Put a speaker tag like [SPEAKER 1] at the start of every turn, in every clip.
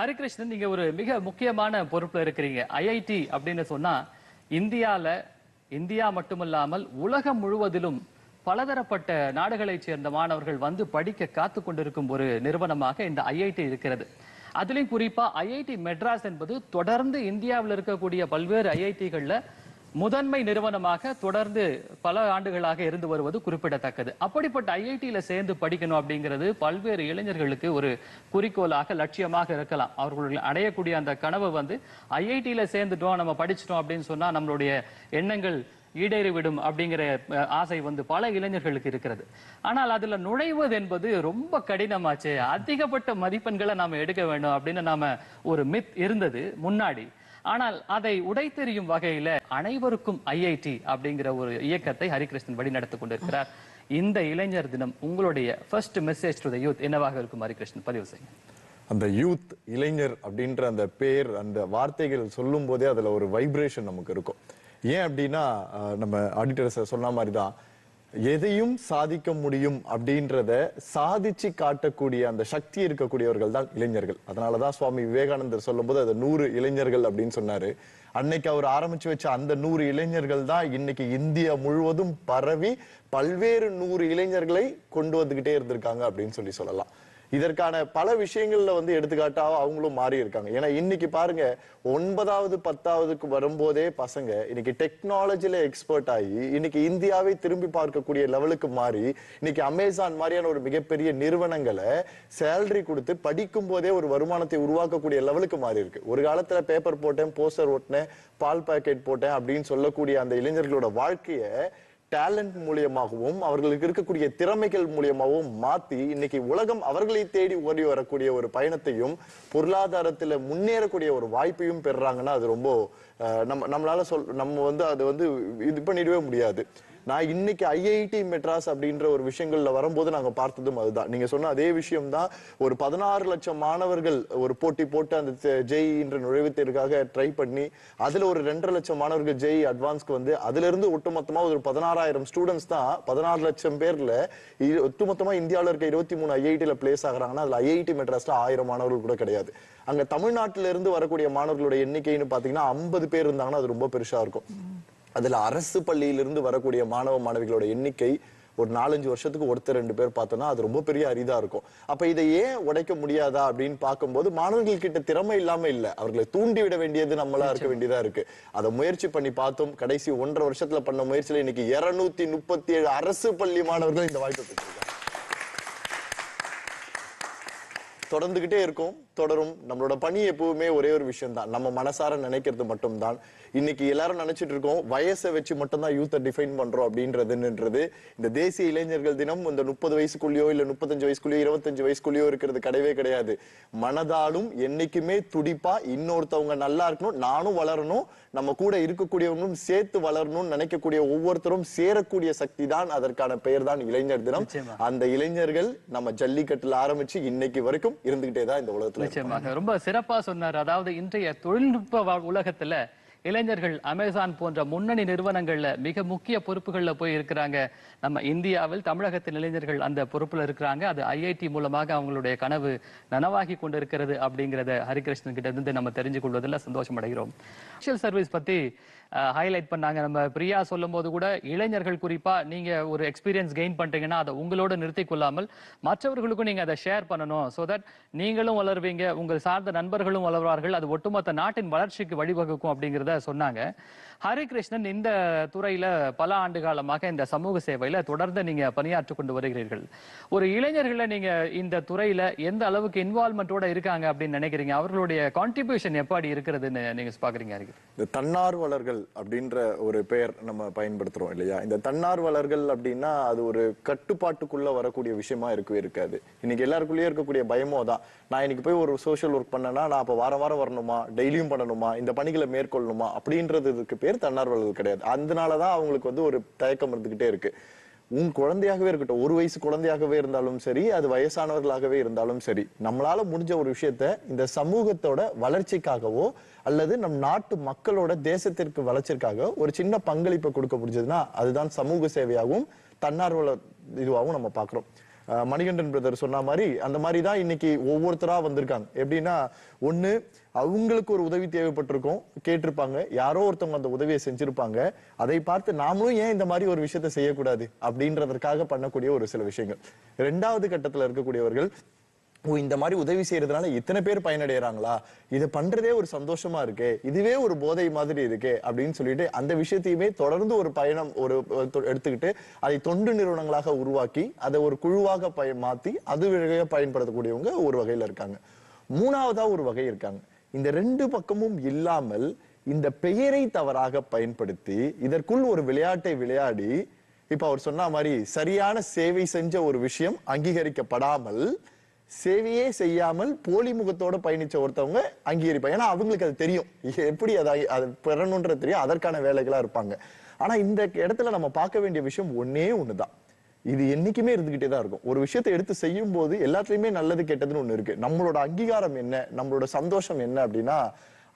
[SPEAKER 1] ஹரிகிருஷ்ணன் நீங்க ஒரு மிக முக்கியமான பொறுப்புல இருக்கிறீங்க. ஐஐடி அப்படின்னு சொன்னா இந்தியால இந்தியா மட்டுமல்லாமல் உலகம் முழுவதிலும் பலதரப்பட்ட நாடுகளைச் சேர்ந்த மாணவர்கள் வந்து படிக்க காத்து கொண்டிருக்கும் ஒரு நிறுவனமாக இந்த ஐஐடி இருக்கிறது. அதுலேயும் குறிப்பா ஐஐடி மெட்ராஸ் என்பது தொடர்ந்து இந்தியாவில் இருக்கக்கூடிய பல்வேறு ஐஐடிகளில் முதன்மை நிறுவனமாக தொடர்ந்து பல ஆண்டுகளாக இருந்து வருவது குறிப்பிடத்தக்கது. அப்படிப்பட்ட ஐஐடியில சேர்ந்து படிக்கணும் அப்படிங்கிறது பல்வேறு இளைஞர்களுக்கு ஒரு குறிக்கோளாக லட்சியமாக இருக்கலாம். அவர்கள் அடையக்கூடிய அந்த கனவு வந்து ஐஐடியில சேர்ந்துட்டோம் நம்ம படிச்சிட்டோம் அப்படின்னு சொன்னா நம்மளுடைய எண்ணங்கள் ஈடேறிவிடும் அப்படிங்கிற ஆசை வந்து பல இளைஞர்களுக்கு இருக்கிறது. ஆனால் அதுல நுழைவது என்பது ரொம்ப கடினமாச்சு. அதிகப்பட்ட மதிப்பெண்களை நாம எடுக்க வேண்டும் அப்படின்னு நாம ஒரு மித் இருந்தது முன்னாடி. ஆனால் அதை உடைத்தெறியும் வகையில அனைவருக்கும் ஐஐடி அப்படிங்கிற ஒரு இயக்கத்தை ஹரிகிருஷ்ணன் வழி நடத்தி கொண்டிருக்கிறார். இந்த இளைஞர் தினம் உங்களுடைய first message to the youth என்னவாக இருக்கும் ஹரிகிருஷ்ணன்? பதிவு செய்யுங்க.
[SPEAKER 2] அந்த யூத் இளைஞர் அப்படின்ற அந்த பேர் அந்த வார்த்தைகள் சொல்லும் போதே அதுல ஒரு வைப்ரேஷன் நமக்கு இருக்கும். ஏன் அப்படின்னா நம்ம ஆடிட்டர்ஸ் சொன்ன மாதிரி தான் எதையும் சாதிக்க முடியும் அப்படின்றத சாதிச்சு காட்டக்கூடிய அந்த சக்தி இருக்கக்கூடியவர்கள் தான் இளைஞர்கள். அதனாலதான் சுவாமி விவேகானந்தர் சொல்லும் போது அது நூறு இளைஞர்கள் அப்படின்னு சொன்னாரு. அன்னைக்கு அவர் ஆரம்பிச்சு வச்ச அந்த நூறு இளைஞர்கள் தான் இன்னைக்கு இந்தியா முழுவதும் பரவி பல்வேறு நூறு இளைஞர்களை கொண்டு வந்துகிட்டே இருந்திருக்காங்க அப்படின்னு சொல்லி சொல்லலாம். இதற்கான பல விஷயங்கள்ல வந்து எடுத்துக்காட்டா அவங்களும் மாறி இருக்காங்க. ஏன்னா இன்னைக்கு பாருங்க ஒன்பதாவது பத்தாவதுக்கு வரும்போதே பசங்க இன்னைக்கு டெக்னாலஜில எக்ஸ்பர்ட் ஆகி இன்னைக்கு இந்தியாவை திரும்பி பார்க்கக்கூடிய லெவலுக்கு மாறி இன்னைக்கு அமேசான் மாதிரியான ஒரு மிகப்பெரிய நிறுவனங்களை சேலரி கொடுத்து படிக்கும் போதே ஒரு வருமானத்தை உருவாக்கக்கூடிய லெவலுக்கு மாறி இருக்கு. ஒரு காலத்துல பேப்பர் போட்டேன் போஸ்டர் ஓட்டினேன் பால் பாக்கெட் போட்டேன் அப்படின்னு சொல்லக்கூடிய அந்த இளைஞர்களோட வாழ்க்கையை டேலண்ட் மூலியமாகவும் அவர்களுக்கு இருக்கக்கூடிய திறமைகள் மூலியமாகவும் மாத்தி இன்னைக்கு உலகம் அவர்களை தேடி ஓடி வரக்கூடிய ஒரு பயணத்தையும் பொருளாதாரத்துல முன்னேறக்கூடிய ஒரு வாய்ப்பையும் பெறுறாங்கன்னா அது ரொம்ப நம்ம நம்மளால சொல் நம்ம வந்து அது வந்து இது பண்ணிடவே முடியாது. நான் இன்னைக்கு ஐஐடி மெட்ராஸ் அப்படின்ற ஒரு விஷயங்கள்ல வரும்போது நாங்க பார்த்ததும் அதுதான். நீங்க சொன்ன அதே விஷயம் தான் ஒரு பதினாறு லட்சம் மாணவர்கள் ஒரு போட்டி போட்டு அந்த ஜெய்ன்ற நுழைவுத் தேர்வுக்காக ட்ரை பண்ணி அதுல ஒரு ரெண்டரை லட்சம் மாணவர்கள் ஜெய் அட்வான்ஸ்க்கு வந்து அதுல இருந்து ஒட்டுமொத்தமா ஒரு பதினாறாயிரம் ஸ்டூடெண்ட்ஸ் தான் பதினாறு லட்சம் பேர்ல ஒட்டுமொத்தமா இந்தியாவில் இருக்க இருபத்தி மூணு ஐஐடியில பிளேஸ் ஆகுறாங்கன்னா அதுல ஐஐடி மெட்ராஸ்ல ஆயிரம் மாணவர்கள் கூட கிடையாது. அங்க தமிழ்நாட்டுல இருந்து வரக்கூடிய மாணவர்களுடைய எண்ணிக்கைன்னு பாத்தீங்கன்னா ஐம்பது பேர் இருந்தாங்கன்னா அது ரொம்ப பெருசா இருக்கும். அதுல அரசு பள்ளியிலிருந்து வரக்கூடிய மாணவ மாணவிகளோட எண்ணிக்கை ஒரு நாலஞ்சு வருஷத்துக்கு ஒருத்தர் ரெண்டு பேர் பார்த்தோம்னா அது ரொம்ப பெரிய அரிதா இருக்கும். அப்ப இதை ஏன் உடைக்க முடியாதா அப்படின்னு பார்க்கும்போது மாணவர்கள் கிட்ட திறமை இல்லாம இல்ல. அவர்களை தூண்டி விட வேண்டியது நம்மளா இருக்க வேண்டியதா இருக்கு. அதை முயற்சி பண்ணி பார்த்தோம். கடைசி ஒன்றரை வருஷத்துல பண்ண முயற்சியில இன்னைக்கு இருநூத்தி முப்பத்தி ஏழு அரசு பள்ளி மாணவர்கள் இந்த வாய்ப்பை பெற்றிருக்காங்க. தொடர்ந்துகிட்டே இருக்கும். தொடரும். நம்மளோட பணி எப்பவுமே ஒரே ஒரு விஷயம் தான் நம்ம மனசார நினைக்கிறது மட்டும்தான். இன்னைக்கு எல்லாரும் நினைச்சிட்டு இருக்கோம் வயசை வச்சு மட்டும்தான் யூத்தை டிஃபைன் பண்றோம் அப்படின்றதுன்றது இந்த தேசிய இளைஞர்கள் தினம் இந்த முப்பது வயசுக்குள்ளேயோ இல்ல முப்பத்தஞ்சு வயசுக்குள்ளேயோ இருபத்தஞ்சு வயசுக்குள்ளேயோ இருக்கிறது கிடையவே கிடையாது. மனதாலும் என்னைக்குமே துடிப்பா இன்னொருத்தவங்க நல்லா இருக்கணும் நானும் வளரணும் நம்ம கூட இருக்கக்கூடியவங்களும் சேர்த்து வளரணும்னு நினைக்கக்கூடிய ஒவ்வொருத்தரும் சேரக்கூடிய சக்தி தான் அதற்கான பெயர் தான் இளைஞர் தினம். அந்த இளைஞர்கள் நம்ம ஜல்லிக்கட்டுல ஆரம்பிச்சு இன்னைக்கு வரைக்கும் இருந்துகிட்டே தான் இந்த உலகத்துல.
[SPEAKER 1] நிச்சயமாக. ரொம்ப சிறப்பா சொன்னார். அதாவது இன்றைய தொழில்நுட்ப உலகத்துல இளைஞர்கள் அமேசான் போன்ற முன்னணி நிறுவனங்கள்ல மிக முக்கிய பொறுப்புகள்ல போய் இருக்கிறாங்க நம்ம இந்தியாவில் தமிழகத்தின் இளைஞர்கள் அந்த பொறுப்புல இருக்கிறாங்க. அது ஐஐடி மூலமாக அவங்களுடைய கனவு நனவாகி கொண்டிருக்கிறது அப்படிங்கறத ஹரிகிருஷ்ணன் கிட்ட இருந்து நம்ம தெரிஞ்சு கொள்வதில் சந்தோஷம் அடைகிறோம் சர்வீஸ் பத்தி ஹைலைட் பண்ணாங்க. நம்ம பிரியா சொல்லும் போது கூட இளைஞர்கள் குறிப்பா நீங்க ஒரு எக்ஸ்பீரியன்ஸ் கெயின் பண்றீங்கன்னா அதை உங்களோட நிறுத்திக் கொள்ளாமல் மற்றவர்களுக்கும் நீங்க அதை ஷேர் பண்ணணும். ஸோ தட் நீங்களும் வளருவீங்க உங்கள் சார்ந்த நண்பர்களும் வளர்வார்கள். அது ஒட்டுமொத்த நாட்டின் வளர்ச்சிக்கு வழிவகுக்கும் அப்படிங்கிறத சொன்னாங்க. ஹரிகிருஷ்ணன் இந்த துறையில பல ஆண்டு காலமாக இந்த சமூக சேவையில தொடர்ந்து நீங்க பணியாற்றி கொண்டு வருகிறீர்கள். ஒரு இளைஞர்களை நீங்க இந்த துறையில எந்த அளவுக்கு இன்வால்மெண்டோட இருக்காங்க அப்படின்னு நினைக்கிறீங்க? அவர்களுடைய கான்ட்ரிபியூஷன் எப்படி இருக்கிறதுன்னு நீங்க பாக்குறீங்க
[SPEAKER 2] இந்த தன்னார்வலர்கள் அப்படின்ற ஒரு பெயர் நம்ம பயன்படுத்துறோம் இல்லையா? இந்த தன்னார்வலர்கள் அப்படின்னா அது ஒரு கட்டுப்பாட்டுக்குள்ள வரக்கூடிய விஷயமா இருக்கவே இருக்காது. இன்னைக்கு எல்லாருக்குள்ளேயே இருக்கக்கூடிய பயமோ தான் நான் இன்னைக்கு போய் ஒரு சோஷியல் ஒர்க் பண்ணனா நான் அப்ப வாரம் வாரம் வரணுமா? டெய்லியும் பண்ணணுமா? இந்த பணிகளை மேற்கொள்ளணுமா? அப்படின்றதுக்கு பேர் தன்னார்வலர்கள் கிடையாது. அதனாலதான் அவங்களுக்கு வந்து ஒரு தயக்கம் இருந்துகிட்டே இருக்கு. உன் குழந்தையாகவே இருக்கட்டும் ஒரு வயசு குழந்தையாகவே இருந்தாலும் சரி அது வயசானவர்களாகவே இருந்தாலும் சரி நம்மளால முடிஞ்ச ஒரு விஷயத்த இந்த சமூகத்தோட வளர்ச்சிக்காகவோ அல்லது நம் நாட்டு மக்களோட தேசத்திற்கு வளர்ச்சிக்காக ஒரு சின்ன பங்களிப்பை கொடுக்க முடிஞ்சதுன்னா அதுதான் சமூக சேவையாகவும் தன்னார்வல இதுவாகவும் நம்ம பாக்குறோம் மணிகண்டன் பிரதர் சொன்ன மாதிரி அந்த மாதிரி தான் இன்னைக்கு ஒவ்வொருத்தரா வந்திருக்காங்க. எப்படின்னா ஒண்ணு அவங்களுக்கு ஒரு உதவி தேவைப்பட்டிருக்கும் கேட்டிருப்பாங்க. யாரோ ஒருத்தவங்க அந்த உதவியை செஞ்சிருப்பாங்க. அதை பார்த்து நாமளும் ஏன் இந்த மாதிரி ஒரு விஷயத்தை செய்யக்கூடாது? அப்படின்றதற்காக பண்ணக்கூடிய ஒரு சில விஷயங்கள். ரெண்டாவது கட்டத்துல இருக்கக்கூடியவர்கள் ஓ இந்த மாதிரி உதவி செய்யறதுனால இத்தனை பேர் பயனடைகிறாங்களா இதை பண்றதே ஒரு சந்தோஷமா இருக்கே இதுவே ஒரு போதை மாதிரி இருக்கே அப்படின்னு சொல்லிட்டு அந்த விஷயத்தையுமே தொடர்ந்து ஒரு பயணம் ஒரு எடுத்துக்கிட்டு அதை தொண்டு நிறுவனங்களாக உருவாக்கி அதை ஒரு குழுவாக பய மாத்தி அது வழியா பயன்படுத்தக்கூடியவங்க ஒரு வகையில இருக்காங்க. மூணாவதா ஒரு வகை இருக்காங்க. இந்த ரெண்டு பக்கமும் இல்லாமல் இந்த பெயரை தவறாக பயன்படுத்தி இதற்குள் ஒரு விளையாட்டை விளையாடி இப்ப அவர் சொன்ன மாதிரி சரியான சேவை செஞ்ச ஒரு விஷயம் அங்கீகரிக்கப்படாமல் சேவையே செய்யாமல் போலி முகத்தோட பயணிச்ச ஒருத்தவங்க அங்கீகரிப்பாங்க. ஏன்னா அவங்களுக்கு அது தெரியும். எப்படி அதை அது பெறணுன்றது தெரியும். அதற்கான வேலைகளா இருப்பாங்க. ஆனா இந்த இடத்துல நம்ம பார்க்க வேண்டிய விஷயம் ஒண்ணே ஒண்ணுதான். இது என்னைக்குமே இருந்துகிட்டே தான் இருக்கும். ஒரு விஷயத்தை எடுத்து செய்யும் போது எல்லாத்துலயுமே நல்லது கெட்டதுன்னு ஒண்ணு இருக்கு. நம்மளோட அங்கீகாரம் என்ன? நம்மளோட சந்தோஷம் என்ன அப்படின்னா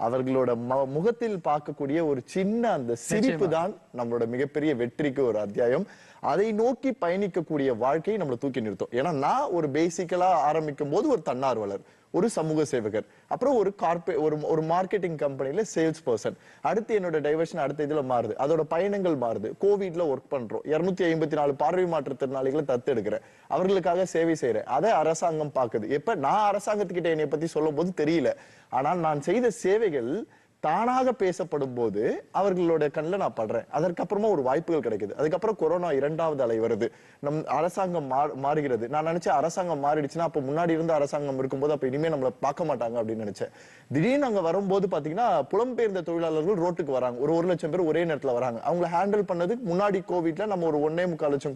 [SPEAKER 2] அவர்களோட முகத்தில் பார்க்கக்கூடிய ஒரு சின்ன அந்த சிரிப்பு தான் நம்மளோட மிகப்பெரிய வெற்றிக்கு ஒரு அத்தியாயம். அதை நோக்கி பயணிக்கக்கூடிய வாழ்க்கையை நம்மளை தூக்கி நிறுத்தும். ஏன்னா நான் ஒரு பேசிக்கலா ஆரம்பிக்கும் போது ஒரு தன்னார்வலர் ஒரு சமூக சேவகர் அப்புறம் ஒரு கார்பே ஒரு ஒரு மார்க்கெட்டிங் கம்பெனியில சேல்ஸ் பர்சன் அடுத்து என்னோட டைவர்ஷன் அடுத்த இதுல மாறுது. அதோட பயணங்கள் மாறுது. கோவிட்ல ஒர்க் பண்றோம். இருநூத்தி ஐம்பத்தி நாலு பார்வை மாற்றுத்திறனாளிகளை தத்து எடுக்கிறேன் அவர்களுக்காக சேவை செய்யறேன் அதை அரசாங்கம் பாக்குது எப்ப? நான் அரசாங்கத்துக்கிட்ட என்னை பத்தி சொல்லும் போது தெரியல. ஆனால் நான் செய்த சேவைகள் தானாக பேசப்படும் போது அவர்களோட கண்ணில் நான் படுறேன். அதற்கப்புறமா ஒரு வாய்ப்புகள் கிடைக்குது. அதுக்கப்புறம் கொரோனா இரண்டாவது அலை வருது. நம் அரசாங்கம் மா- மாறுகிறது. நான் நினைச்சேன் அரசாங்கம் மாறிடுச்சுன்னா அப்போ முன்னாடி இருந்த அரசாங்கம் இருக்கும்போது அப்போ இனிமே நம்மளை பார்க்க மாட்டாங்க அப்படின்னு நினைச்சேன். திடீர்னு அங்கே வரும்போது பார்த்தீங்கன்னா புலம்பெயர்ந்த தொழிலாளர்கள் ரோட்டுக்கு வராங்க. ஒரு ஒரு லட்சம் பேர் ஒரே நேரத்தில் வராங்க. அவங்களை ஹேண்டில் பண்ணது முன்னாடி கோவிட்ல நம்ம ஒரு ஒன்னே முக்கால் லட்சம்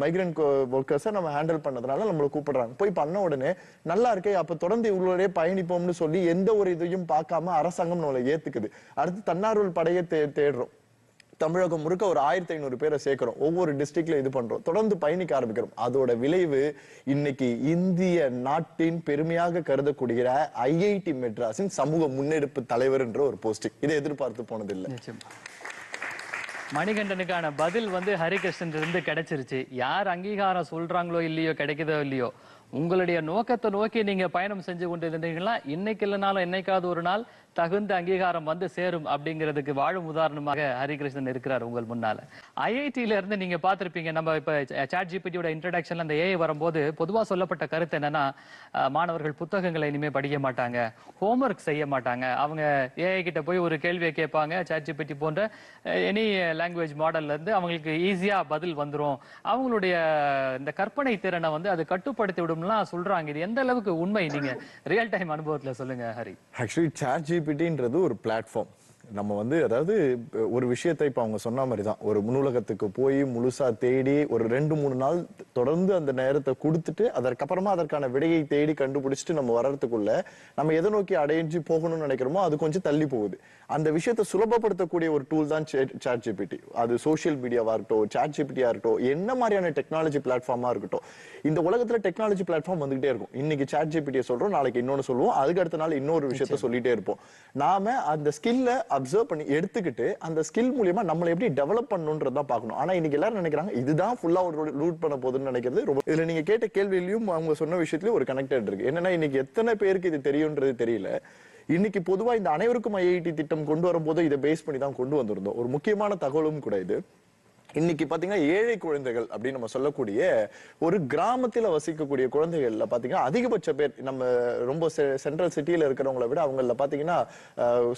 [SPEAKER 2] மைக்ரண்ட் ஒர்க்கர்ஸை நம்ம ஹேண்டில் பண்ணதுனால நம்மளை கூப்பிடுறாங்க. போய் பண்ண உடனே நல்லா இருக்கே அப்போ தொடர்ந்து இவங்களோடய பயணிப்போம்னு சொல்லி எந்த ஒரு இதையும் பார்க்காம அரசாங்கம் நம்மளை ஏத்துக்குது. அடுத்து தன்னார்வல் படையை தே தேடுறோம். தமிழகம் முழுக்க ஒரு ஆயிரத்தி ஐநூறு பேரை சேர்க்கிறோம். ஒவ்வொரு டிஸ்ட்ரிக்ட்ல இது பண்றோம். தொடர்ந்து பயணிக்க ஆரம்பிக்கிறோம். அதோட விளைவு இன்னைக்கு இந்திய நாட்டின் பெருமையாக கருதக்கூடிய ஐஐடி மெட்ராஸின் சமூக முன்னெடுப்பு தலைவர் என்ற ஒரு போஸ்டிங் இதை எதிர்பார்த்து போனதில்லை.
[SPEAKER 1] மணிகண்டனுக்கான பதில் வந்து ஹரிகிருஷ்ணன் இருந்து கிடைச்சிருச்சு. யார் அங்கீகாரம் சொல்றாங்களோ இல்லையோ கிடைக்குதோ இல்லையோ உங்களுடைய நோக்கத்தை நோக்கி நீங்க பயணம் செஞ்சு கொண்டு இருந்தீங்கன்னா இன்னைக்கு இல்லைனாலும் என்னைக்காவது ஒரு நாள் தகுந்த அங்கீகாரம் வந்து சேரும் அப்படிங்கிறதுக்கு வாழும் உதாரணமாக ஹரிகிருஷ்ணன் இருக்கிறார் உங்கள் முன்னால. ஐஐடியில இருந்து நீங்க பாத்திருப்பீங்க நம்ம இப்ப சாட் ஜிபிடியோட இன்ட்ரடக்ஷன்ல அந்த ஏஐ வரும்போது பொதுவா சொல்லப்பட்ட கருத்து என்னன்னா மாணவர்கள் புத்தகங்களை இனிமே படிக்க மாட்டாங்க. ஹோம்ஒர்க் செய்ய மாட்டாங்க. அவங்க ஏஐ கிட்ட போய் ஒரு கேள்வியை கேட்பாங்க. சாட் ஜிபிடி போன்ற எனி லாங்குவேஜ் மாடல்ல இருந்து அவங்களுக்கு ஈஸியா பதில் வந்துரும். அவங்களுடைய இந்த கற்பனை திறனை வந்து அது கட்டுப்படுத்தி விடும்லாம் சொல்றாங்க. இது எந்த அளவுக்கு உண்மை? நீங்க ரியல் டைம் அனுபவத்துல சொல்லுங்க ஹரி.
[SPEAKER 2] ஆக்சுவலி சாட் ஜிபிடின்றது ஒரு பிளாட்ஃபார்ம் நம்ம வந்து அதாவது ஒரு விஷயத்தை இப்போ அவங்க சொன்ன மாதிரி தான் ஒரு நூலகத்துக்கு போய் முழுசா தேடி ஒரு ரெண்டு மூணு நாள் தொடர்ந்து அந்த நேரத்தை கொடுத்துட்டு அதற்கப்புறமா அதற்கான விடையை தேடி கண்டுபிடிச்சிட்டு நம்ம வர்றதுக்குள்ள நம்ம எதை நோக்கி அடைஞ்சு போகணும்னு நினைக்கிறோமோ அது கொஞ்சம் தள்ளி போகுது. அந்த விஷயத்தை சுலபப்படுத்தக்கூடிய ஒரு டூல் தான் சாட் ஜிபிடி அது சோஷியல் மீடியாவா இருக்கட்டும் சாட் ஜிபிடியா இருக்கட்டும் என்ன மாதிரியான டெக்னாலஜி பிளாட்ஃபார்மா இருக்கட்டும். இந்த உலகத்துல டெக்னாலஜி பிளாட்ஃபார்ம் வந்துகிட்டே இருக்கும். இன்னைக்கு சாட் ஜிபிடியை சொல்றோம் நாளைக்கு இன்னொன்னு சொல்லுவோம் அதுக்கு அடுத்த நாள் இன்னொரு விஷயத்த சொல்லிட்டே இருப்போம். நாம அந்த ஸ்கில்ல அப்சர்வ் பண்ணி எடுத்துக்கிட்டு அந்த ஸ்கில் மூலியமா நம்மளை எப்படி டெவலப் பண்ணணுன்றதான் பார்க்கணும். ஆனா இன்னைக்கு எல்லாரும் நினைக்கிறாங்க இதுதான் ஃபுல்லா ஒரு ரூட் பண்ண போகுதுன்னு நினைக்கிறது ரொம்ப இதுல நீங்க கேட்ட கேள்வியிலையும் அவங்க சொன்ன விஷயத்துலயும் ஒரு கனெக்டட் இருக்கு. என்னன்னா இன்னைக்கு எத்தனை பேருக்கு இது தெரியும்ன்றது தெரியல. இன்னைக்கு பொதுவா இந்த அனைவருக்கும் ஐஐடி திட்டம் கொண்டு வரும்போது இதை பேஸ் பண்ணி தான் கொண்டு வந்திருந்தோம். ஒரு முக்கியமான தகவலும் கூட இது. இன்னைக்கு பாத்தீங்கன்னா ஏழை குழந்தைகள் அப்படின்னு நம்ம சொல்லக்கூடிய ஒரு கிராமத்துல வசிக்கக்கூடிய குழந்தைகள்ல பாத்தீங்கன்னா அதிகபட்ச பேர் நம்ம ரொம்ப சென்ட்ரல் சிட்டியில இருக்கிறவங்கள விட அவங்கள பாத்தீங்கன்னா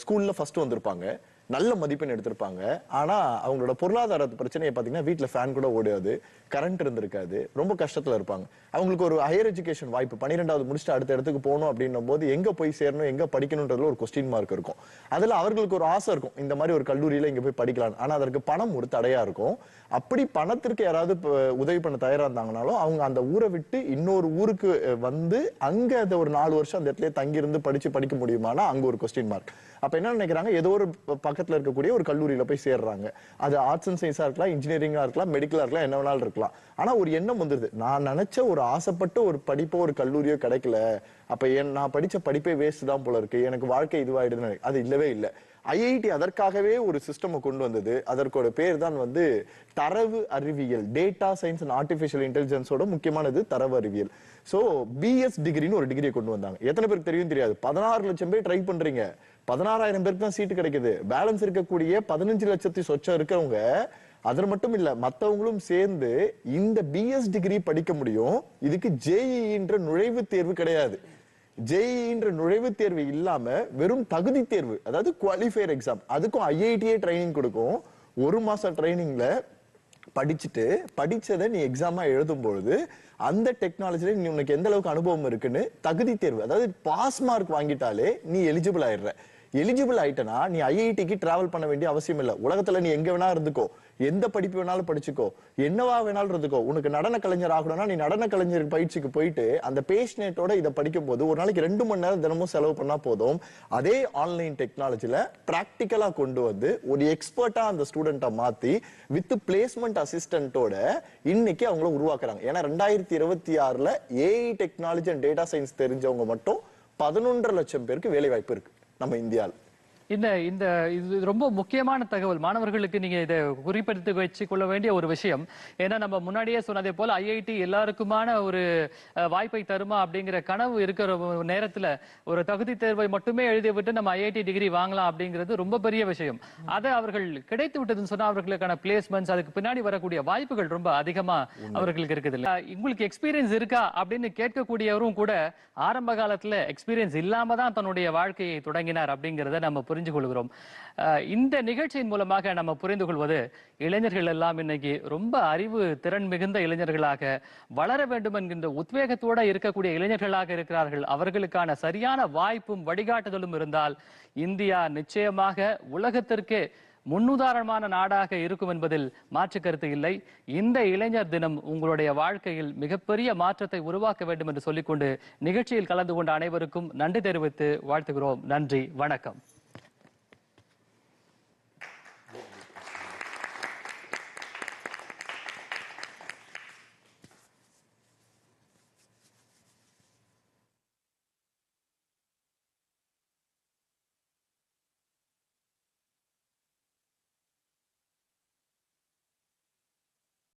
[SPEAKER 2] ஸ்கூல்ல ஃபர்ஸ்ட் வந்திருப்பாங்க. நல்ல மதிப்பெண் எடுத்திருப்பாங்க. ஆனா அவங்களோட பொருளாதார பிரச்சனையை பார்த்தீங்கன்னா வீட்டில் ஃபேன் கூட ஓடாது. கரண்ட் இருந்திருக்காது. ரொம்ப கஷ்டத்தில் இருப்பாங்க. அவங்களுக்கு ஒரு ஹையர் எஜுகேஷன் வாய்ப்பு பன்னிரெண்டாவது முடிச்சுட்டு அடுத்த இடத்துக்கு போகணும் அப்படின்னும் போது எங்க போய் சேரணும் எங்க படிக்கணுன்றதுல ஒரு கொஸ்டின் மார்க் இருக்கும். அதில் அவர்களுக்கு ஒரு ஆசை இருக்கும். இந்த மாதிரி ஒரு கல்லூரியில் இங்கே போய் படிக்கலாம் ஆனால் அதற்கு பணம் ஒரு தடையா இருக்கும். அப்படி பணத்திற்கு யாராவது உதவி பண்ண தயாராக இருந்தாங்கனாலும் அவங்க அந்த ஊரை விட்டு இன்னொரு ஊருக்கு வந்து அங்கே அந்த ஒரு நாலு வருஷம் அந்த இடத்துல தங்கியிருந்து படித்து படிச்சு படிக்க முடியுமானா அங்கே ஒரு கொஸ்டின் மார்க் அப்ப என்ன நினைக்கிறாங்க? ஏதோ ஒரு ப- பக்கத்துல இருக்கக்கூடிய ஒரு கல்லூரியில போய் சேர்றாங்க. அது ஆர்ட்ஸ் அண்ட் சயின்ஸா இருக்கலாம் இன்ஜினியரிங்கா இருக்கலாம் மெடிக்கலா இருக்கலாம் என்ன வேணாலும் இருக்கலாம். ஆனா ஒரு எண்ணம் வந்துருது. நான் நினைச்ச ஒரு ஆசைப்பட்ட ஒரு படிப்போ ஒரு கல்லூரியோ கிடைக்கல. அப்ப என் நான் படிச்ச படிப்பே வேஸ்ட் தான் போல இருக்கு. எனக்கு வாழ்க்கை இதுவாயிடுதுன்னு அது இல்லவே இல்லை. ஐஐடி அதற்காகவே ஒரு சிஸ்டம் கொண்டு வந்தது. அதற்கோட பேர் தான் வந்து தரவு அறிவியல். டேட்டா சயின்ஸ் அண்ட் ஆர்டிபிஷியல் இன்டெலிஜென்ஸோட முக்கியமானது தரவு அறிவியல். ஸோ பிஎஸ் டிகிரின்னு ஒரு டிகிரியை கொண்டு வந்தாங்க. எத்தனை பேருக்கு தெரியும் தெரியாது. பதினாறு லட்சம் பேர் ட்ரை பண்றீங்க. பதினாறாயிரம் பேருக்கு தான் சீட்டு கிடைக்குது. பேலன்ஸ் இருக்கக்கூடிய பதினஞ்சு லட்சத்தி சொச்சம் இருக்கிறவங்க அது மட்டும் இல்ல மத்தவங்களும் சேர்ந்து இந்த பிஎஸ் டிகிரி படிக்க முடியும். இதுக்கு ஜேஇன்ற நுழைவுத் தேர்வு கிடையாது. ஜேஇன்ற நுழைவுத் தேர்வு இல்லாம வெறும் தகுதி தேர்வு அதாவது குவாலிஃபயர் எக்ஸாம் அதுக்கும் ஐஐடியே ட்ரைனிங் கொடுக்கும். ஒரு மாசம் ட்ரைனிங்ல படிச்சுட்டு படிச்சதை நீ எக்ஸாமா எழுதும் பொழுது அந்த டெக்னாலஜில நீ உனக்கு எந்த அளவுக்கு அனுபவம் இருக்குன்னு தகுதி தேர்வு அதாவது பாஸ் மார்க் வாங்கிட்டாலே நீ எலிஜிபிள் ஆயிடுற. எலிஜிபிள் ஆயிட்டனா நீ ஐஐடிக்கு டிராவல் பண்ண வேண்டிய அவசியம் இல்லை. உலகத்துல நீ எங்க வேணா இருந்துக்கோ. எந்த படிப்பு வேணாலும் படிச்சுக்கோ. என்னவா வேணாலும் இருந்துக்கோ. உனக்கு நடன கலைஞர் ஆகணும்னா நீ நடன கலைஞர் பயிற்சிக்கு போயிட்டு அந்த பேஷனேட்டோட இதை படிக்கும் போது ஒரு நாளைக்கு ரெண்டு மணி நேரம் தினமும் செலவு பண்ணா போதும். அதே ஆன்லைன் டெக்னாலஜியில பிராக்டிக்கலா கொண்டு வந்து ஒரு எக்ஸ்பர்ட்டா அந்த ஸ்டூடெண்ட்டை மாத்தி வித் பிளேஸ்மெண்ட் அசிஸ்டன்ட்டோட இன்னைக்கு அவங்கள உருவாக்குறாங்க. ஏன்னா ரெண்டாயிரத்தி இருபத்தி ஆறுல AI technology and data science தெரிஞ்சவங்க மட்டும் பதினொன்றரை லட்சம் பேருக்கு வேலை வாய்ப்பு இருக்கு நம்ம இந்தியாவில்
[SPEAKER 1] இந்த இந்த இது ரொம்ப முக்கியமான தகவல். மாணவர்களுக்கு நீங்க இதை குறிப்பிட்டு வச்சு கொள்ள வேண்டிய ஒரு விஷயம். ஏன்னா நம்ம முன்னாடியே சொன்னதே போல ஐஐடி எல்லாருக்குமான ஒரு வாய்ப்பை தருமா அப்படிங்கிற கனவு இருக்கிற நேரத்துல ஒரு தகுதி தேர்வை மட்டுமே எழுதிவிட்டு நம்ம ஐஐடி டிகிரி வாங்கலாம் அப்படிங்கிறது ரொம்ப பெரிய விஷயம். அதை அவர்கள் கிடைத்து விட்டதுன்னு சொன்னா அவர்களுக்கான பிளேஸ்மெண்ட்ஸ் அதுக்கு பின்னாடி வரக்கூடிய வாய்ப்புகள் ரொம்ப அதிகமா அவர்களுக்கு இருக்குது இல்ல உங்களுக்கு எக்ஸ்பீரியன்ஸ் இருக்கா அப்படின்னு கேட்கக்கூடியவரும் கூட ஆரம்ப காலத்துல எக்ஸ்பீரியன்ஸ் இல்லாம தான் தன்னுடைய வாழ்க்கையை தொடங்கினார் அப்படிங்கிறத நம்ம புரிஞ்சு கொள்கிறோம் இந்த நிகழ்ச்சியின் மூலமாக நம்ம புரிந்து கொள்வது இளைஞர்கள் எல்லாம் இன்னைக்கு ரொம்ப அறிவு திறன் மிகுந்த இளைஞர்களாக வளர வேண்டும் என்கின்ற உத்வேகத்தோட இருக்கக்கூடிய இளைஞர்களாக இருக்கிறார்கள். அவர்களுக்கான சரியான வாய்ப்பும் வழிகாட்டுதலும் இருந்தால் இந்தியா நிச்சயமாக உலகத்திற்கே முன்னுதாரணமான நாடாக இருக்கும் என்பதில் மாற்று கருத்து இல்லை. இந்த இளைஞர் தினம் உங்களுடைய வாழ்க்கையில் மிகப்பெரிய மாற்றத்தை உருவாக்க வேண்டும் என்று சொல்லிக்கொண்டு நிகழ்ச்சியில் கலந்து கொண்ட அனைவருக்கும் நன்றி தெரிவித்து வாழ்த்துகிறோம். நன்றி. வணக்கம்.